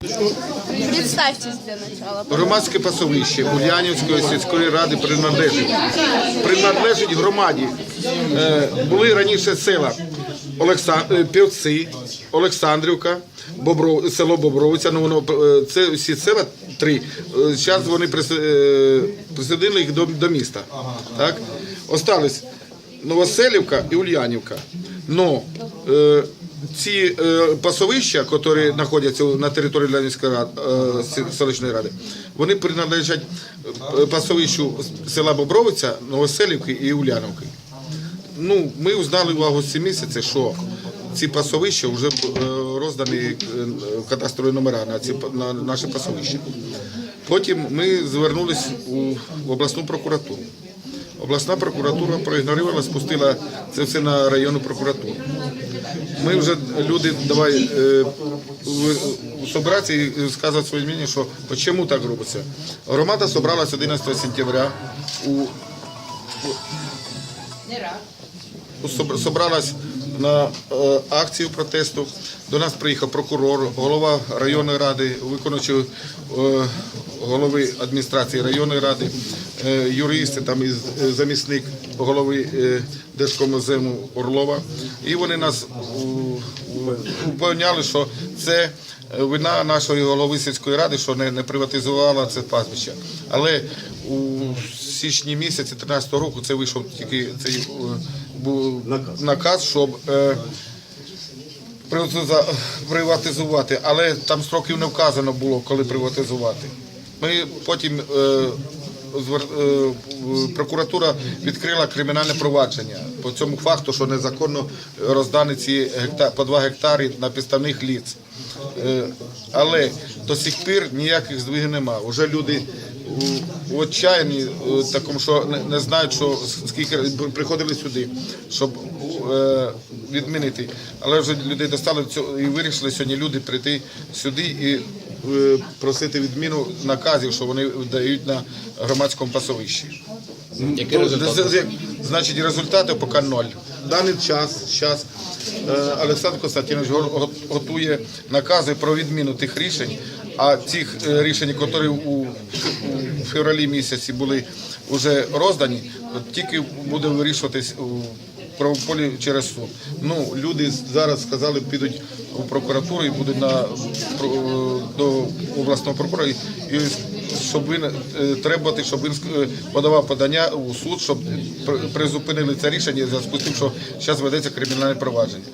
Представьтесь для начала. Громадське пасовище Ульянівської сільської ради приналежить. Приналежить громаді. Е, були раніше села е, Півці, Олександрівка, Бобров... село Бобровиця. Ну воно е, це всі села три. Зараз вони прис- е, їх до, міста. Так? Остались Новоселівка і Ульянівка. Но ці е, пасовища, які знаходяться на території Ленінської ради, е, селищної ради, вони приналежать е, пасовищу села Бобровиця, Новоселівки і Уляновки. Ну, ми узнали в августі місяці, що ці пасовища вже роздані кадастрові номера на ці на наше пасовище. Потім ми звернулись у в обласну прокуратуру. Обласна прокуратура проігнорувала, спустила це все на районну прокуратуру. Ми вже люди давай е, собратися і сказати своє мнение, що чому так робиться. Громада зібралась 11 сентября у Соб- собралась на е, акцію протесту. До нас приїхав прокурор, голова районної ради, виконуючий е, голови адміністрації районної ради, е, юристи, там і замісник голови Держкомозему Орлова. І вони нас упевняли, що це вина нашої голови сільської ради, що не, не приватизувала це пастбище. Але січні місяці 13 року це вийшов тільки цей е, був наказ, щоб е, приватизувати, але там строків не вказано було, коли приватизувати. Ми потім е, прокуратура відкрила кримінальне провадження по цьому факту, що незаконно роздані ці гекта, по 2 гектари на підставних ліц. Але до сих пір ніяких здвигів нема. Уже люди у- отчаянні е, такому, що не, знають, що скільки приходили сюди, щоб е, відмінити. Але вже людей достали і вирішили сьогодні люди прийти сюди і е, просити відміну наказів, що вони дають на громадському пасовищі. Який результат? З- з- Значить, результати поки ноль. Даний час, час е, Олександр го- готує накази про відміну тих рішень, а цих е, рішень, які у, февралі місяці були вже роздані, тільки буде вирішуватись правополі через суд. Ну, люди зараз сказали, підуть у прокуратуру і будуть на про- до обласного прокурора, і щоб він е, требувати, щоб він е, подавав подання у суд, щоб при- призупинили це рішення в зв'язку з тим, що зараз ведеться кримінальне провадження.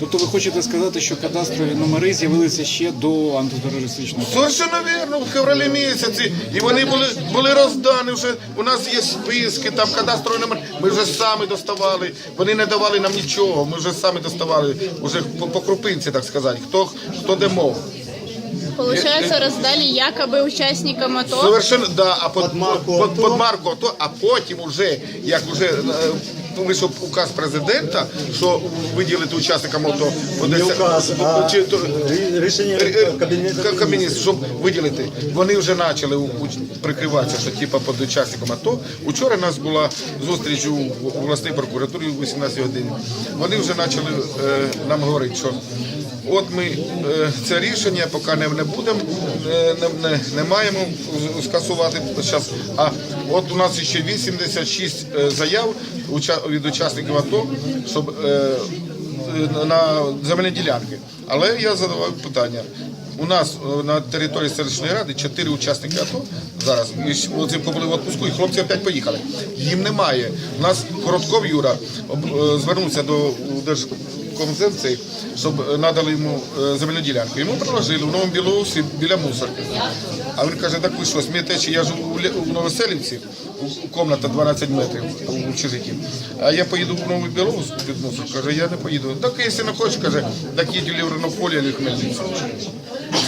Тобто ви хочете сказати, що кадастрові номери з'явилися ще до антитерористичного? Совершенно вірно, в февралі місяці. І вони були, були роздані вже. У нас є списки, там кадастровий номер. Ми вже самі доставали. Вони не давали нам нічого. Ми вже самі доставали, вже по, по крупинці, так сказати. Хто, хто де мов. Получается, раздали якобы участникам АТО. Совершенно, да, а под, под, под марку АТО, а потім уже, як вже е, вийшов указ президента, що виділити учасникам АТО, Одеса, указ, а чи, то, рішення Кабінету Кабінет, щоб виділити. Вони вже почали прикриватися, що типа під учасником АТО. Учора у нас була зустріч у власній прокуратурі о 18 годині. Вони вже почали е, нам говорити, що от ми е, це рішення поки не, будемо, е, не, не, не маємо скасувати зараз. А от у нас ще 86 е, заяв від учасників АТО, щоб на земельні ділянки. Але я задавав питання. У нас на території селищної ради чотири учасники АТО зараз. І були в відпуску, і хлопці опять поїхали. Їм немає. У нас Коротков Юра звернувся до Держкомземцей, щоб е, надали йому е, земельну ділянку. Йому предложили в Новому Білоусі біля мусорки. А він каже, так ви що, смієте, що я живу у Новоселівці, кімната 12 метрів у общежитті, а я поїду в Новий Білоус під мусор. Каже, я не поїду. Так, якщо не хочеш, каже, так їдь у Лівринополі або Хмельницький.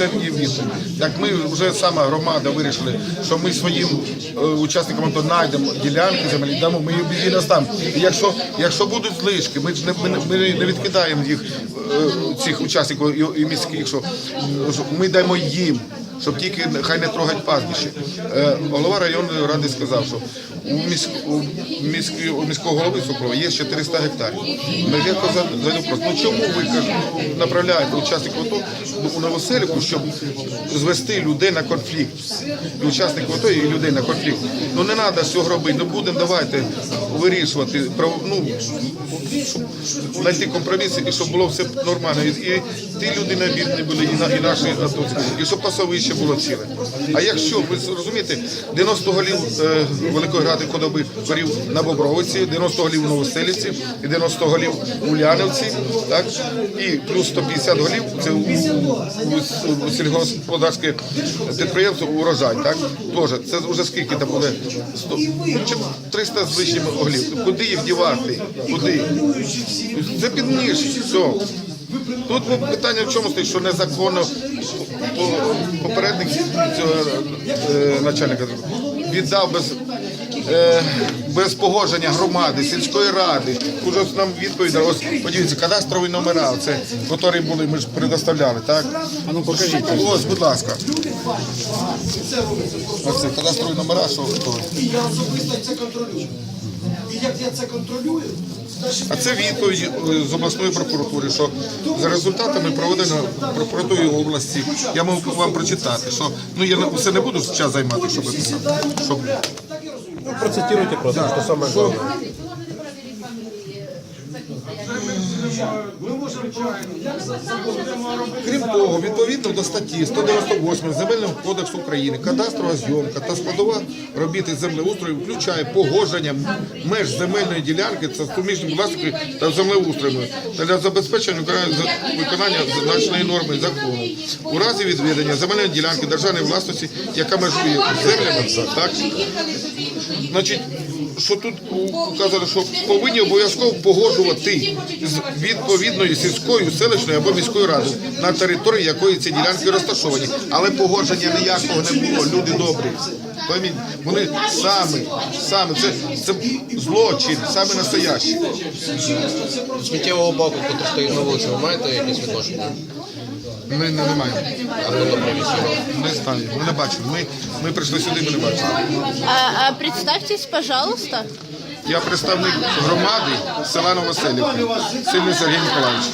Це її. Як ми вже сама громада вирішили, що ми своїм е, учасникам то знайдемо ділянки землі, дамо, ми її настам. І якщо, якщо будуть злишки, ми ж не, ми, ми не відкидаємо їх, е, цих учасників і, і міських, що, що ми даємо їм. Щоб тільки хай не трогать пастбище. Е, Голова районної ради сказав, що у, міськ, у, міські, у міського голови Соколова є ще 300 гектарів. Ми просто, ну чому ви кажу, направляєте учасників АТО у Новоселівку, щоб звести людей на конфлікт? І учасників АТО і людей на конфлікт. Ну не треба цього робити, не будемо давайте вирішувати, ну, щоб знайти компроміс і щоб було все нормально. І, і ті люди не бідні були, і, на, і наші атовці, і щоб пасовище було ціле. А якщо, ви розумієте, 90 голів е, Великої Ради Кодоби горів на Бобровиці, 90 голів у Новоселівці, і 90 голів у Лянівці, так? і плюс 150 голів це у, у, у сільгосподарське підприємство урожай, так? Тоже. Це вже скільки там буде? 100, 300 з лишнім голів. Куди їх дівати? Куди? Це підніж, все. Тут питання в чому стоїть, що незаконно попередник цього е, начальника віддав без, е, без погодження громади, сільської ради. Уже нам відповідь, ось подивіться, кадастрові номера, це, які були, ми ж предоставляли, так? А ну покажіть. Ось, будь ласка. Ось це кадастрові номера, що хто. І я особисто це контролюю. І як я це контролюю, А це відповідь е, з обласної прокуратури, що за результатами проведено прокуратурою області, я можу вам прочитати, що ну я все не буду час займати, щоб писати. Щоб Процитируйте просто, да. що саме. главное. Крім того, відповідно до статті 198 Земельного кодексу України, кадастрова зйомка та складова робіт із землеустрою включає погодження меж земельної ділянки та суміжних власників та землеустроями та для забезпечення виконання- зазначеної норми закону. У разі відведення земельної ділянки державної власності, яка межує землями, так, значить, що тут указано, що повинні обов'язково погоджувати з відповідною сільською, селищною або міською радою, на території якої ці ділянки розташовані. Але погодження ніякого не було, люди добрі. Вони самі, самі, це, це злочин, саме настоящий. Сміттєвого баку, який стоїть на вулиці, ви маєте якісь відношення? Ми не, не маємо. А привіз його? Не знаю, ми не бачили. Ми, ми прийшли сюди, ми не бачили. А, а представьтесь, пожалуйста. Я представник громади села Новоселівка, Сильний Сергій Миколаївич.